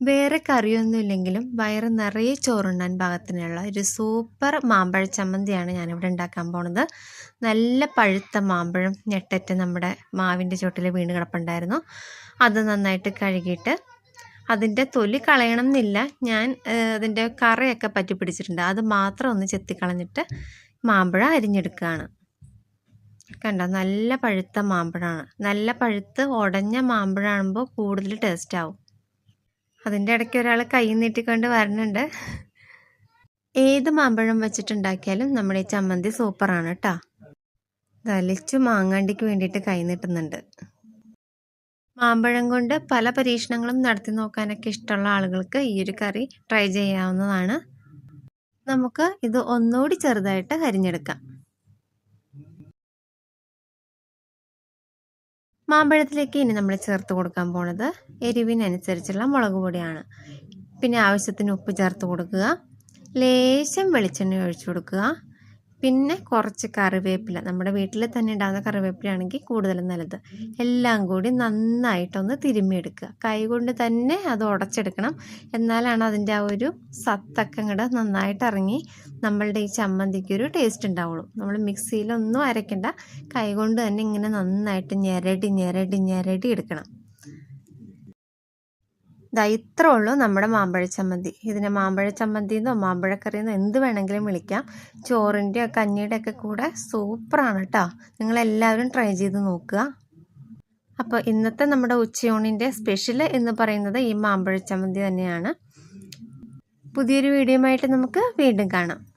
വേറെ കറിയൊന്നും ഇല്ലെങ്കിലും വയറ് നിറയെ ചോറുണ്ണാൻ പാകത്തിനുള്ള ഒരു സൂപ്പർ മാമ്പഴ ചമ്മന്തിയാണ് ഞാനിവിടെ ഉണ്ടാക്കാൻ പോണത്. നല്ല പഴുത്ത മാമ്പഴം ഞെട്ടറ്റ് നമ്മുടെ മാവിന്റെ ചുവട്ടിൽ വീണ് കിടപ്പുണ്ടായിരുന്നു. അത് നന്നായിട്ട് കഴുകിയിട്ട് അതിന്റെ തൊലി കളയണം എന്നില്ല ഞാൻ അതിന്റെ കറയൊക്കെ പറ്റി പിടിച്ചിട്ടുണ്ട്. അത് മാത്രം ഒന്ന് ചെത്തിക്കളഞ്ഞിട്ട് മാമ്പഴം അരിഞ്ഞെടുക്കുകയാണ്. കണ്ട? നല്ല പഴുത്ത മാമ്പഴമാണ്. നല്ല പഴുത്ത് ഉടഞ്ഞ മാമ്പഴമാകുമ്പോൾ കൂടുതൽ ടേസ്റ്റ് ആവും. അതിന്റെ ഇടയ്ക്ക് ഒരാൾ കൈ നീട്ടിക്കൊണ്ട് വരണുണ്ട്. ഏത് മാമ്പഴം വെച്ചിട്ടുണ്ടാക്കിയാലും നമ്മുടെ ഈ ചമ്മന്തി സൂപ്പറാണ് കേട്ടോ തലിച്ചു മാങ്ങണ്ടിക്ക് വേണ്ടിയിട്ട് കൈ നീട്ടുന്നുണ്ട്. മാമ്പഴം കൊണ്ട് പല പരീക്ഷണങ്ങളും നടത്തി നോക്കാനൊക്കെ ഇഷ്ടമുള്ള ആളുകൾക്ക് ഈ ഒരു കറി ട്രൈ ചെയ്യാവുന്നതാണ്. നമുക്ക് ഇത് ഒന്നുകൂടി ചെറുതായിട്ട് അരിഞ്ഞെടുക്കാം. മാമ്പഴത്തിലേക്ക് ഇനി നമ്മൾ ചേർത്ത് കൊടുക്കാൻ പോണത് എരിവിനനുസരിച്ചുള്ള മുളക് പൊടിയാണ്. പിന്നെ ആവശ്യത്തിന് ഉപ്പ് ചേർത്ത് കൊടുക്കുക. ലേശം വെളിച്ചെണ്ണ ഒഴിച്ചു കൊടുക്കുക. പിന്നെ കുറച്ച് കറിവേപ്പില. നമ്മുടെ വീട്ടിൽ തന്നെ ഉണ്ടാകുന്ന കറിവേപ്പിലയാണെങ്കിൽ കൂടുതൽ നല്ലത്. എല്ലാം കൂടി നന്നായിട്ടൊന്ന് തിരുമ്മിയെടുക്കുക. കൈ കൊണ്ട് തന്നെ അത് ഉടച്ചെടുക്കണം. എന്നാലാണ് അതിന്റെ ആ ഒരു സത്തൊക്കെ അങ്ങോട്ട് നന്നായിട്ട് ഇറങ്ങി നമ്മളുടെ ഈ ചമ്മന്തിക്ക് ഒരു ടേസ്റ്റ് ഉണ്ടാവുള്ളൂ. നമ്മൾ മിക്സിയിലൊന്നും അരയ്ക്കണ്ട. കൈ കൊണ്ട് തന്നെ ഇങ്ങനെ നന്നായിട്ട് ഞെരടി ഞെരടി ഞെരടി എടുക്കണം. ദാ ഇത്ര ഉള്ളൂ നമ്മുടെ മാമ്പഴ ചമ്മന്തി ഇതിനെ മാമ്പഴ ചമ്മന്തിന്നോ എന്നോ മാമ്പഴക്കറി എന്നോ എന്ത് വേണമെങ്കിലും വിളിക്കാം. ചോറിന്റെയോ കഞ്ഞിയുടെ ഒക്കെ കൂടെ സൂപ്പറാണ് കേട്ടോ. നിങ്ങളെല്ലാവരും ട്രൈ ചെയ്ത് നോക്കുക. അപ്പോൾ ഇന്നത്തെ നമ്മുടെ ഉച്ചയൂണിന്റെ സ്പെഷ്യൽ എന്ന് പറയുന്നത് ഈ മാമ്പഴ ചമ്മന്തി തന്നെയാണ്. പുതിയൊരു വീഡിയോയുമായിട്ട് നമുക്ക് വീണ്ടും കാണാം.